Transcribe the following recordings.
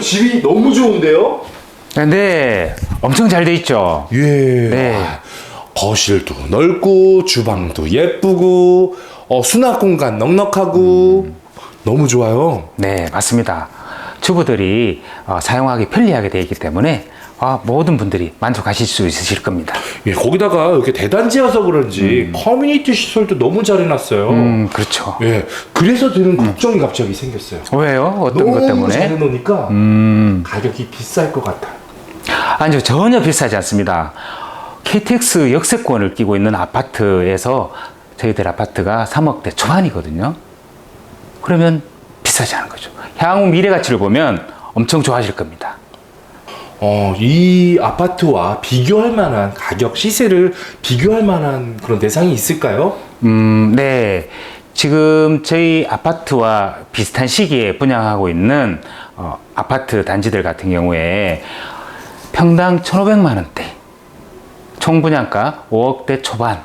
집이 너무 좋은데요? 네, 엄청 잘 돼 있죠. 예. 네. 아, 거실도 넓고 주방도 예쁘고 어, 수납 공간 넉넉하고 너무 좋아요. 네, 맞습니다. 주부들이 어, 사용하기 편리하게 되어 있기 때문에 아, 모든 분들이 만족하실 수 있으실 겁니다. 예, 거기다가 이렇게 대단지여서 그런지 커뮤니티 시설도 너무 잘 해놨어요. 음, 그렇죠. 예, 그래서 드는 걱정이 갑자기 생겼어요. 왜요? 어떤 너무 것 때문에? 잘 해놓으니까 음, 가격이 비쌀 것 같아요. 아니요, 전혀 비싸지 않습니다. KTX 역세권을 끼고 있는 아파트에서 저희들 아파트가 3억대 초반이거든요. 그러면 비싸지 않은 거죠. 향후 미래 가치를 보면 엄청 좋아질 겁니다. 어, 이 아파트와 비교할 만한 가격 시세를 비교할 만한 그런 대상이 있을까요? 음, 네. 지금 저희 아파트와 비슷한 시기에 분양하고 있는 어, 아파트 단지들 같은 경우에 평당 1,500만 원대, 총 분양가 5억대 초반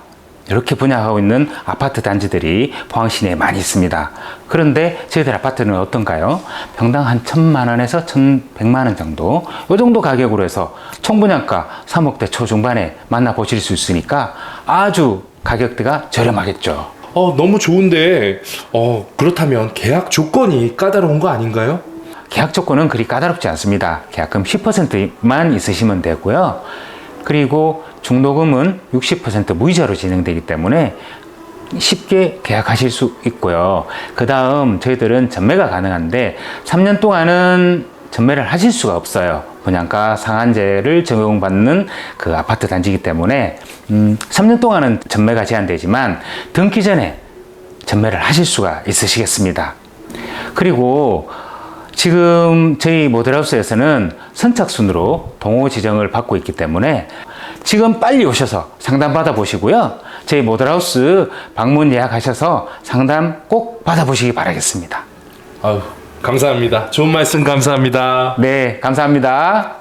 이렇게 분양하고 있는 아파트 단지들이 포항 시내에 많이 있습니다. 그런데 저희들 아파트는 어떤가요? 평당 한 1,000만 원에서 1,100만 원 정도 이 정도 가격으로 해서 총 분양가 3억대 초중반에 만나보실 수 있으니까 아주 가격대가 저렴하겠죠. 어, 너무 좋은데, 어, 그렇다면 계약 조건이 까다로운 거 아닌가요? 계약 조건은 그리 까다롭지 않습니다. 계약금 10%만 있으시면 되고요. 그리고 중도금은 60% 무이자로 진행되기 때문에 쉽게 계약하실 수 있고요. 그 다음 저희들은 전매가 가능한데 3년 동안은 전매를 하실 수가 없어요. 분양가 상한제를 적용받는 그 아파트 단지이기 때문에 음, 3년 동안은 전매가 제한되지만 등기 전에 전매를 하실 수가 있으시겠습니다. 그리고 지금 저희 모델하우스에서는 선착순으로 동호 지정을 받고 있기 때문에 지금 빨리 오셔서 상담 받아보시고요. 저희 모델하우스 방문 예약하셔서 상담 꼭 받아보시기 바라겠습니다. 아유, 감사합니다. 좋은 말씀 감사합니다. 네, 감사합니다.